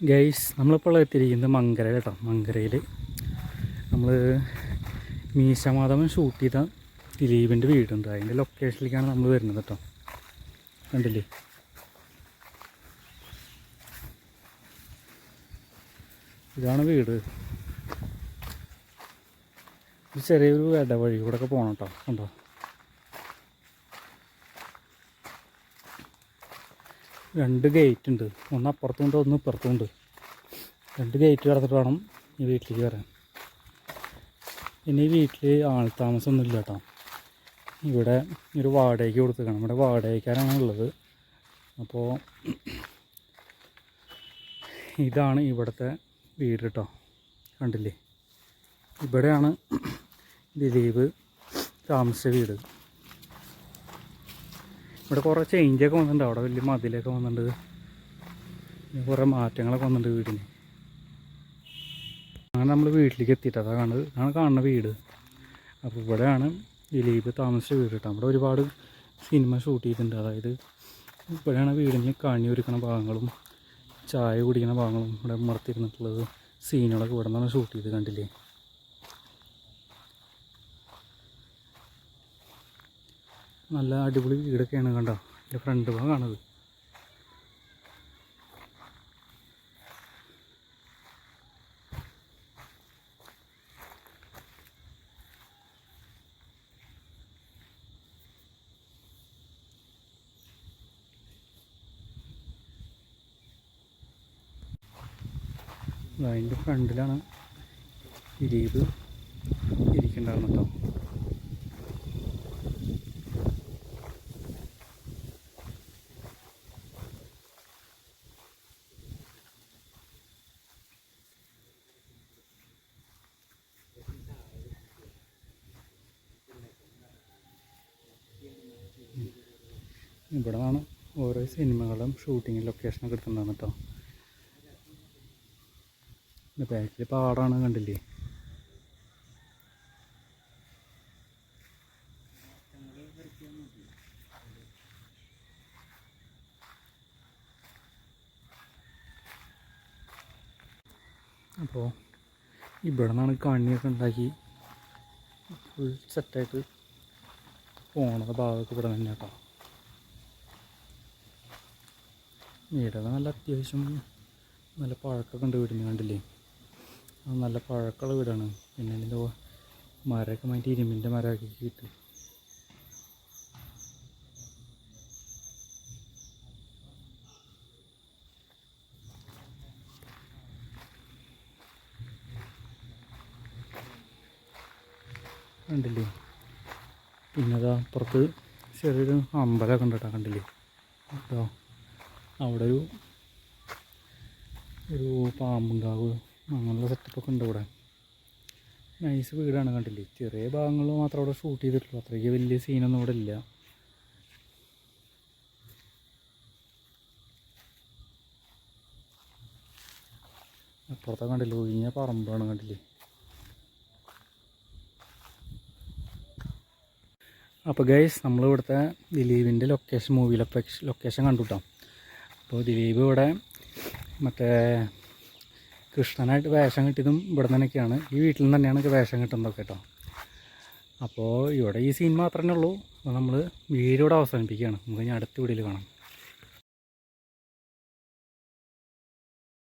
Guys നമ്മളിപ്പോൾ എത്തിയിരിക്കുന്നത് മങ്കര കേട്ടോ മങ്കരയിൽ നമ്മൾ മീശമാധവൻ ഷൂട്ട് ചെയ്ത ദിലീപിന്റെ വീടുണ്ട്. അതിന്റെ ലൊക്കേഷനിലേക്കാണ് നമ്മൾ വരുന്നത് കേട്ടോ കണ്ടില്ലേ? ഇതാണ് വീട്. ഒരു ചെറിയൊരു ഇടവഴി കൂടെ ഒക്കെ പോകണം കേട്ടോ കണ്ടോ? രണ്ട് ഗേറ്റ് ഉണ്ട്. ഒന്ന് അപ്പുറത്തുണ്ട് ഒന്ന് ഇപ്പുറത്തുണ്ട്. രണ്ട് ഗേറ്റ് കടന്നിട്ട് വേണം ഈ വീട്ടിലേക്ക് വരാൻ. ഇനി വീട്ടിൽ ആൾ താമസമൊന്നും ഇല്ല കേട്ടോ ഇവിടെ ഒരു വാടകയ്ക്ക് കൊടുത്തേക്കാണ്. നമ്മുടെ വാടകയ്ക്കാരാണ് ഉള്ളത്. അപ്പോൾ ഇതാണ് ഇവിടുത്തെ വീട് കേട്ടോ കണ്ടില്ലേ? ഇവിടെയാണ് ദിലീപ് താമസിച്ച വീട്. ഇവിടെ കുറേ ചേഞ്ചൊക്കെ വന്നിട്ടുണ്ട്. അവിടെ വലിയ മതിലൊക്കെ വന്നിട്ടുണ്ട്. കുറേ മാറ്റങ്ങളൊക്കെ വന്നിട്ടുണ്ട് വീടിന്. അങ്ങനെ നമ്മൾ വീട്ടിലേക്ക് എത്തിയിട്ട്. അതാ കാണുന്നത്. അതാണ് കാണുന്ന വീട്. അപ്പോൾ ഇവിടെയാണ് ദിലീപ് താമസിച്ച വീട് കേട്ടോ. അവിടെ ഒരുപാട് സിനിമ ഷൂട്ട് ചെയ്തിട്ടുണ്ട്. അതായത് ഇവിടെയാണ് വീടിന് കണി ഒരുക്കുന്ന ഭാഗങ്ങളും ചായ കുടിക്കുന്ന ഭാഗങ്ങളും ഇവിടെ മറത്തിരുന്നിട്ടുള്ളത് സീനുകളൊക്കെ ഇവിടെ നിന്നാണ് ഷൂട്ട് ചെയ്ത് കണ്ടില്ലേ? നല്ല അടിപൊളി വീടൊക്കെയാണ് കണ്ടോ? എന്റെ ഫ്രണ്ട് ഭാഗമാണത് അതിന്റെ ഫ്രണ്ടിലാണ് ഇരീത് ഇരിക്കണ്ടായിരുന്നു ഇവിടെ നിന്നാണ് ഓരോ സിനിമകളും ഷൂട്ടിങ് ലൊക്കേഷനൊക്കെ എടുത്തിട്ടുണ്ടാകും കേട്ടോ പിന്നെ ബാക്കിൽ പാടാണ് കണ്ടില്ലേ? അപ്പോൾ ഇവിടെ നിന്നാണ് കണ്ണിയൊക്കെ ഉണ്ടാക്കി ഫുൾ സെറ്റായിട്ട് പോണത് ഭാഗമൊക്കെ ഇവിടെ തന്നെ കേട്ടോ വീടൊക്കെ നല്ല അത്യാവശ്യം നല്ല പഴക്കമൊക്കെ ഉണ്ട് വീടിന് കണ്ടില്ലേ? നല്ല പഴക്കമുള്ള വീടാണ്. പിന്നെ അതിന്റെ മരമൊക്കെ മാറ്റി ഇരുമ്പിന്റെ മരമൊക്കെ കിട്ടും കണ്ടില്ലേ? പിന്നെ അതാ അപ്പുറത്ത് ചെറിയൊരു അമ്പലമൊക്കെ ഉണ്ട് കേട്ടോ കണ്ടില്ലേ? കേട്ടോ അവിടെ ഒരു ഒരു പാമ്പുണ്ടാവ് അങ്ങനെയുള്ള സെറ്റപ്പൊക്കെ ഉണ്ട് ഇവിടെ. നൈസ് വീടാണ് കണ്ടില്ലേ? ചെറിയ ഭാഗങ്ങൾ മാത്രം അവിടെ ഷൂട്ട് ചെയ്തിട്ടുള്ളൂ. അത്രയ്ക്ക് വലിയ സീനൊന്നും ഇവിടെ ഇല്ല. അപ്പുറത്തെ കണ്ടില്ലേ? ഒഴിഞ്ഞ പറമ്പാണ് കണ്ടില്ലേ? അപ്പോൾ ഗൈസ് നമ്മളിവിടുത്തെ ദിലീപിന്റെ ലൊക്കേഷൻ മൂവി ലൊക്കേഷൻ കണ്ടു കേട്ടോ അപ്പോൾ ദിലീപ് ഇവിടെ മറ്റേ കൃഷ്ണനായിട്ട് വേഷം കിട്ടിയതും ഇവിടെ തന്നെയൊക്കെയാണ്. ഈ വീട്ടിൽ നിന്ന് തന്നെയാണ് വേഷം കിട്ടുന്നത് കേട്ടോ. അപ്പോൾ ഇവിടെ ഈ സീൻ മാത്രമേ ഉള്ളൂ. അപ്പോൾ നമ്മൾ വീഡിയോ ഇവിടെ അവസാനിപ്പിക്കുകയാണ്. നമുക്ക് ഇനി അടുത്ത വീഡിയോയിൽ കാണാം.